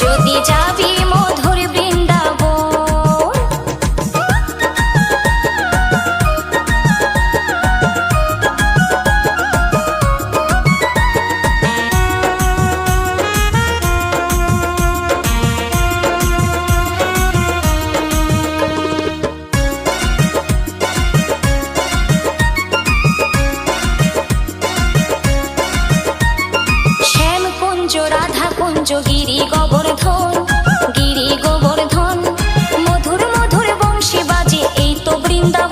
যদি যাবি কুঞ্জ রাধা কুঞ্জ গিরি গোবর্ধন গিরি গোবর্ধন। মধুর মধুর বংশী বাজে এই তো বৃন্দাবন।